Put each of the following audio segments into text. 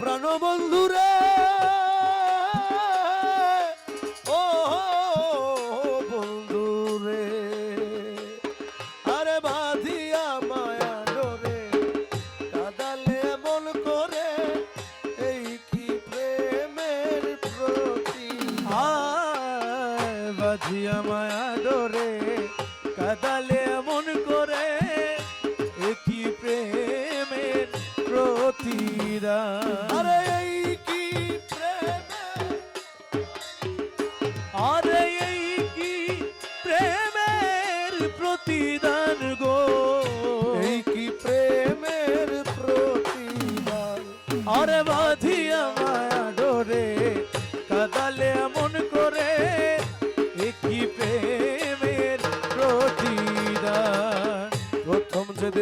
প্রাণবন্ধু রে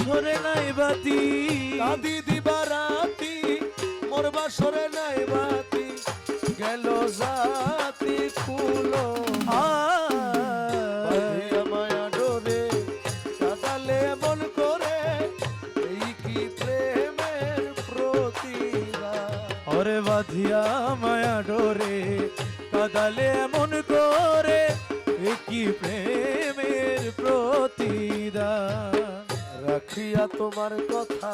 বাসরে নাই বাতি। কাঁদি দিবা রাতি মোর বাসরে নাই বাতি। গেল জাতি ফুলো মায়া ডোরে কাদালে মন করে এই কি প্রেমের বাঁধিয়া মায়া ডোরে কাদালে মন করে একই প্রেমের প্রতিদান রাখিয়া তোমার কথা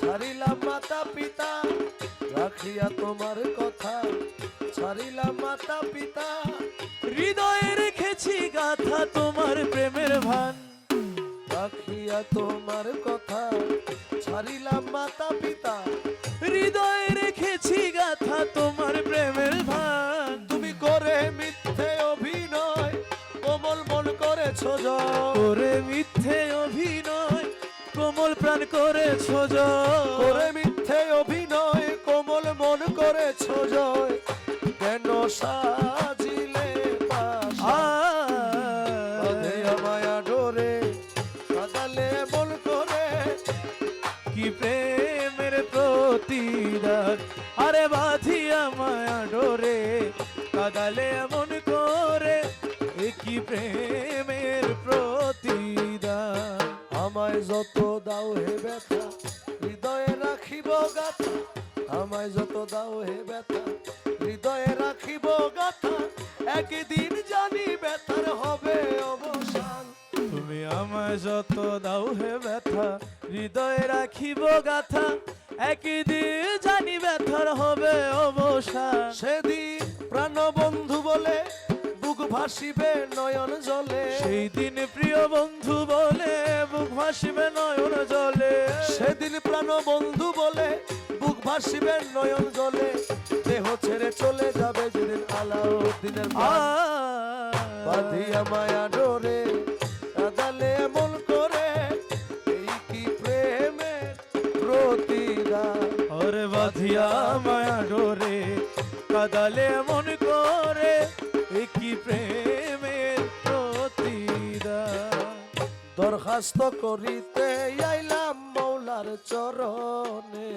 ছাড়িলাম মাতা পিতা রাখিয়া তোমার কথা ছাড়িলাম মাতা পিতা। হৃদয়ে রেখেছি গাথা তোমার প্রেমের ভান। রাখিয়া তোমার কথা ছাড়িলাম মাতা পিতা। হৃদয়ে রেখেছি গাথা তোমার প্রেমের ভান। তুমি করে মিথ্যে অভিনয় কোমল মন করেছ জয়। করে মিথ্যে প্রাণ করেছ জয়। করে মিথ্যে অভিনয় কোমল মন করেছ জয় কেন সাজিলে যত দাও হে ব্যথা, হৃদয়ে রাখিব গাথা। আমায় যত দাও হে ব্যথা, হৃদয়ে রাখিব গাথা। একদিন জানি ব্যথার হবে অবসান। তুমি আমায় যত দাও হে ব্যথা, হৃদয়ে রাখিব গাথা। একদিন জানি ব্যথার হবে অবসান। সেদিন প্রাণ বন্ধু বলে ভাসিবে নয়ন জলে। সেই দিন প্রিয় বন্ধু বলে বুক ভাসিবে নয়ন জলে। সেদিন প্রাণ বন্ধু বলে বুক ভাসিবে নয়ন জলে। দেহ ছেড়ে চলে যাবে যেদিন আলাউদ্দিনের বাঁধিয়া মায়া ডোরে কাদালে এমন করে এই কি প্রেমের প্রতিদান ওরে বাঁধিয়া মায়া ডোরে কাদালে মন দরখাস্ত করিতে আইলাম মৌলার চরণে।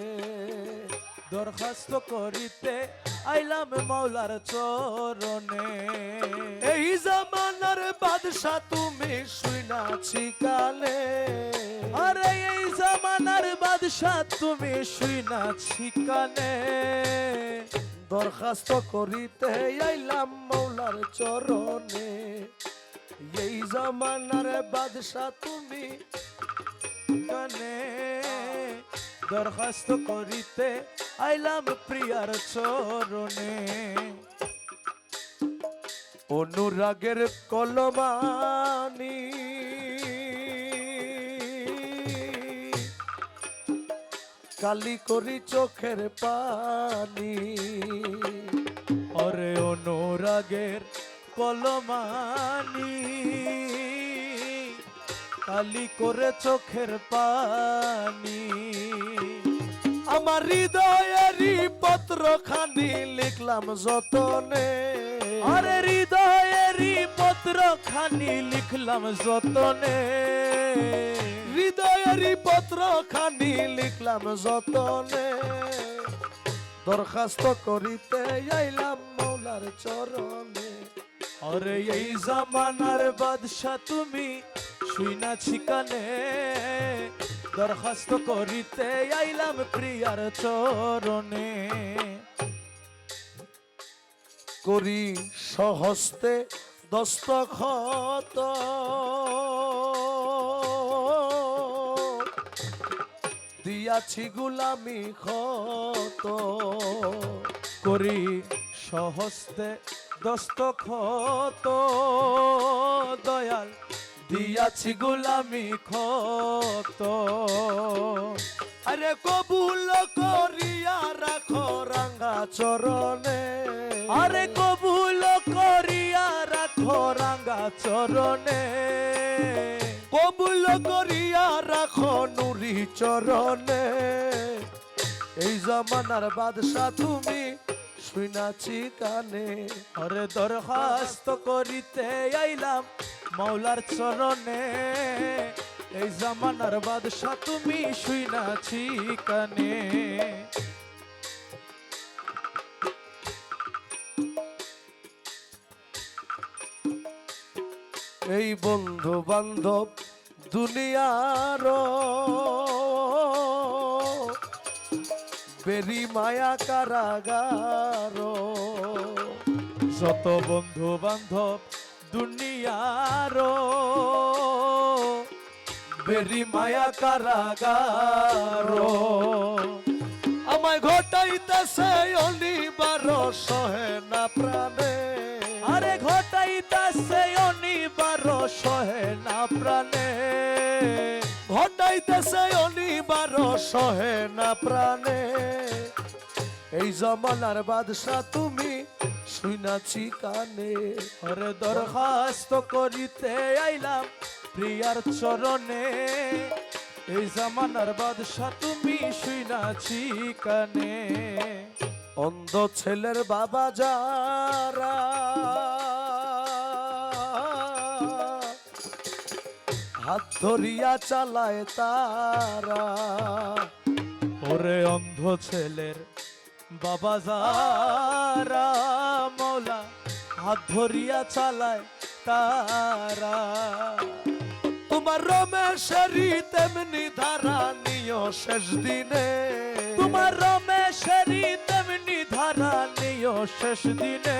দরখাস্ত করিতে আইলাম মাওলার চরণে। এই জামানার বাদশা তুমি শুনাছি কালে। আরে এই জামানার বাদশাহ তুমি না কানে দরখাস্ত করিতে আইলাম মৌলার চরণে। এই জামানার বাদশা তুমি কানে দরখাস্ত করিতে আইলাম প্রিয়ার চরণে। অনুরাগের কলমানি কালি করি চোখের পানি। অরে অনুরাগের কলমানি। কালি করে চোখের পানি। আমার হৃদয়েরই পত্র খানি লিখলাম যতনে। আরে হৃদয়েরই পত্র খানি লিখলাম যতনে। হৃদয়েরই পত্র খানি লিখলাম যতনে। দরখাস্ত করিতে আইলাম মৌলার চরণে। আরে এই জামানার বাদশা তুমি শুই না ঠিকানে দরখাস্ত করিতে আইলাম প্রিয়ার চরণে। করি সহস্তে দস্তখত। দিয়াছি গুলামি খত করি সহস্তে দস্তখত দয়াল, দিয়াছি গোলামি খত আরে কবুল করিয়া রাখো রাঙ্গা চরণে। আরে কবুল করিয়া রাখো রাঙ্গা চরণে। কবুল করিয়া রাখো নুরি চরণে। এই জমানার বাদশা তুমি শুনাছি কানে। আরে দরখাস্ত করিতে আইলাম মাওলার চরণে। এই জামানার বাদশা তুমি শুই নাছি কানে। এই বন্ধু বান্ধব দুনিয়ার বেরি মায়া কারাগার। যত বন্ধু বান্ধব দুনিয়ার বেরি মায়া কারাগার। আমায় ঘটাইতেছে অনিবার সহে না প্রাণে। সহে না প্রাণে। এই জমানার বাদশা তুমি শুনাছি কানে। আরে দরখাস্ত করিতে আইলাম প্রিয়ার চরণে। এই জামানার বাদশা তুমি শুই নাছি কানে। অন্ধ ছেলের বাবা যারা হাত ধরিয়া চালায় তারা। ওরে অন্ধ ছেলের বাবা যারা মৌলা হাত ধরিয়া চালায় তারা। তোমার রমেশেরই তেমনি ধারা নিয় শেষ দিনে। তোমার রমেশেরই তেমনি ধারা নিও শেষ দিনে।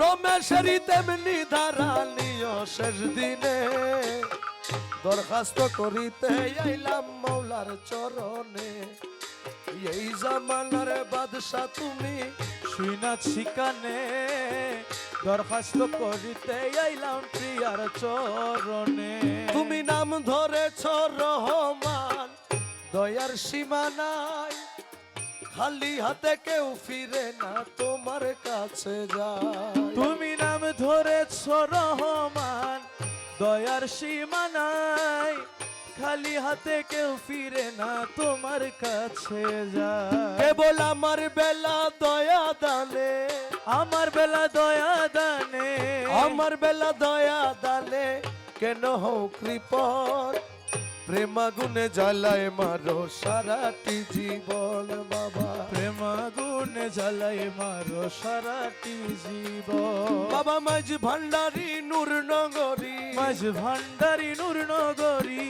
রমেশেরই তেমনি ধারা নিয় শেষ দিনে। দরখাস্ত করিতে আইলাম মৌলার চরণে। এই জামানার বাদশা তুমি শুই না শিকানে দরখাস্ত করিতে আইলাম প্রিয়ার চরণে। তুমি নাম ধরেছ রহমান, দয়ার সীমা নাই খালি হাতে কেউ ফিরে না, তোমার কাছে যায়। তুমি নাম ধরেছ রহমান, দয়ার সীমা নাই খালি হাতে কেউ ফিরে না তোমার কাছে যা। কেবল আমার বেলা দয়া দানে। আমার বেলা দয়া দানে। আমার বেলা দয়া দানে। কেন হও কৃপণ? প্রেমাগুনে জ্বালায় মারো সারাটি জীবন বাবা। প্রেমাগুন জ্বালাই মারো সারাটি জীব বাবা মাঝ ভান্ডারি নূর নগরী। মাঝ ভান্ডারি নূর নগরী।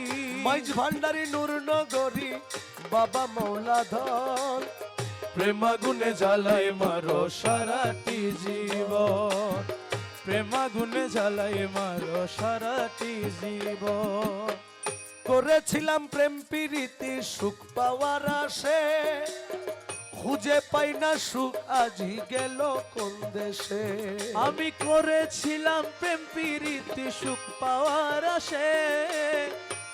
মাইজ ভান্ডারি নূর নগরী। বাবা মৌলা ধন প্রেমাগুনে জ্বালাই মারো সারাটি জীবন। প্রেমাগুনে জ্বালাই মারো সারাটি জীবন। করেছিলাম প্রেম প্রীতি, সুখ পাওয়ার আসে খুঁজে পাই না সুখ, আজি গেল কোন দেশে? আমি করেছিলাম প্রেম প্রীতি, সুখ পাওয়ার আসে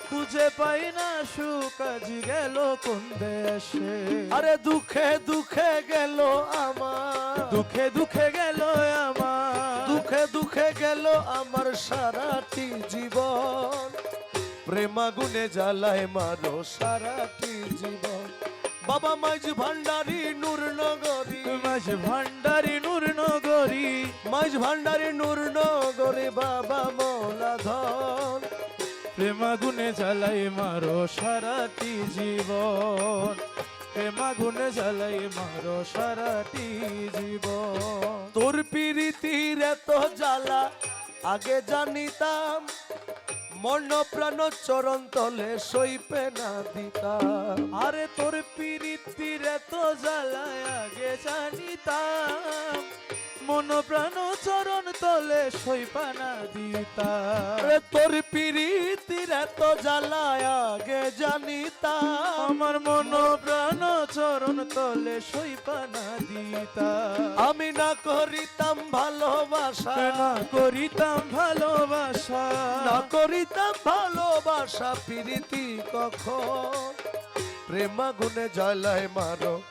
খুঁজে পাই না সুখ, আজি গেল কোন দেশে? আরে দুঃখে দুঃখে গেল আমার। দুঃখে দুঃখে গেল আমার। দুঃখে দুঃখে গেল আমার সারাটি জীবন। প্রেমাগুনে জ্বালায় মারো সারাটি জীবন। বাবা মাইজ ভান্ডারি নূর নগরী। মাঝ ভান্ডারি নূর নগরী। মাইজ ভান্ডারি নূর নগরী বাবা মৌলা ধন। প্রেমাগুনে জ্বালাই মারো সারাটি জীবন। প্রেমাগুনে জ্বালাই মারো সারাটি জীবন। তোর পিরিতির এত জ্বালা আগে জানিতাম মন প্রাণ চরণ তলে সইপে না দিতা। আরে তোর পিরিতির তো জ্বালায় আগে জানিতাম। মন প্রাণ চরণ তলে সইপানা আরে তোর পিরিতির এত জ্বালা আগে জানিতাম আমার মন প্রাণ চরণ তলে সইপানা দিতা। আমি না করিতাম ভালোবাসা। না করিতাম ভালোবাসা। না করিতাম ভালোবাসা প্রীতি কখন? প্রেমা গুনে জ্বালায় মারো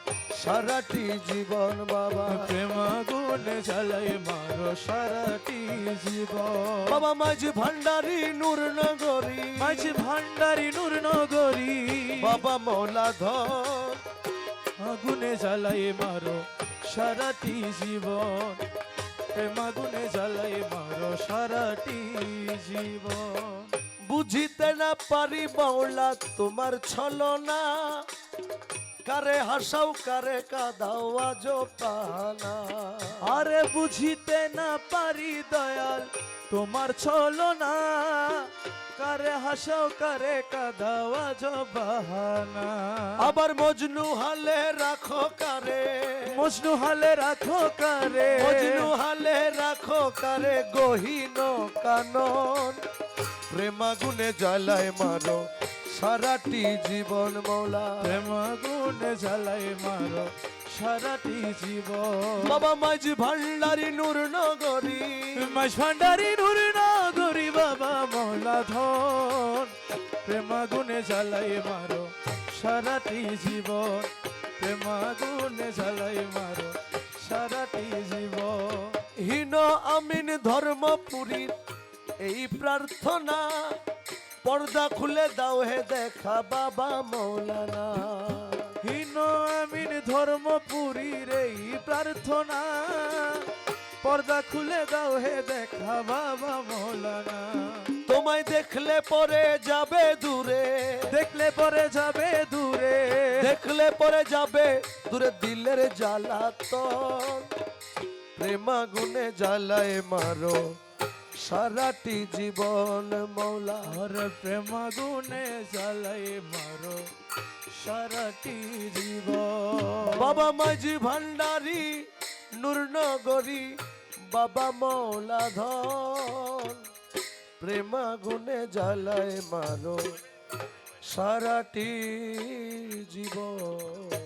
সারাটি জীবন বাবা। প্রেমাগুনে জ্বালাই মারো সারাটি জীবন। বাবা মাঝি ভান্ডারি নূর নগরী। মাঝি ভান্ডারি নূর নগরী। বাবা মৌলা আগুনে জ্বালাই মারো সারাটি জীবন। প্রেমাগুনে জ্বালাই মারো সারাটি জীবন। বুঝিতে না পারি বাউলা তোমার ছলনা। কারে হাসাও কারে কাদাও আজ পানা আরে বুঝিতে না পারি দয়াল তোমার ছলো না কারে হাসাও কারে কাদাওয়া বাহানা আবার মজনু হালে রাখো কারে। মজনু হালে রাখো কারে। মজনু হালে রাখো কারে গহীন কানন। প্রেমা গুনে জ্বালায় মারো সারাটি জীবন মৌলা। প্রেমাগুনে জ্বালাই মারো সারাটি জীবন। বাবা মাঝি ভান্ডারি নূর নগরী। মাস ভান্ডারি নূর নগরী বাবা মৌলা ধন। প্রেমাগুনে জ্বালাই মারো সারাটি জীবন। প্রেমাগুনে জ্বালাই মারো সারাটি জীবন। হীন আমিন ধর্মপুরীর এই প্রার্থনা, পর্দা খুলে দাও হে দেখা বাবা মৌলানা। হীন আমিন ধর্মপুরীর এই প্রার্থনা, পর্দা খুলে দাও হে দেখা বাবা মৌলানা। তোমায় দেখলে পরে যাবে দূরে, দেখলে পরে যাবে দূরে, দেখলে পরে যাবে দূরে দিলের জ্বালাতন প্রেমা গুনে জ্বালায় মারো সারাটি জীবন মৌলা আর প্রেমাগুনে জ্বালাই মারো। সারাটি জীবন। বাবা মাঝি ভান্ডারি নূরনগরী বাবা মৌলা ধন প্রেমা গুনে জ্বালায় মারো। সারাটি জীবন।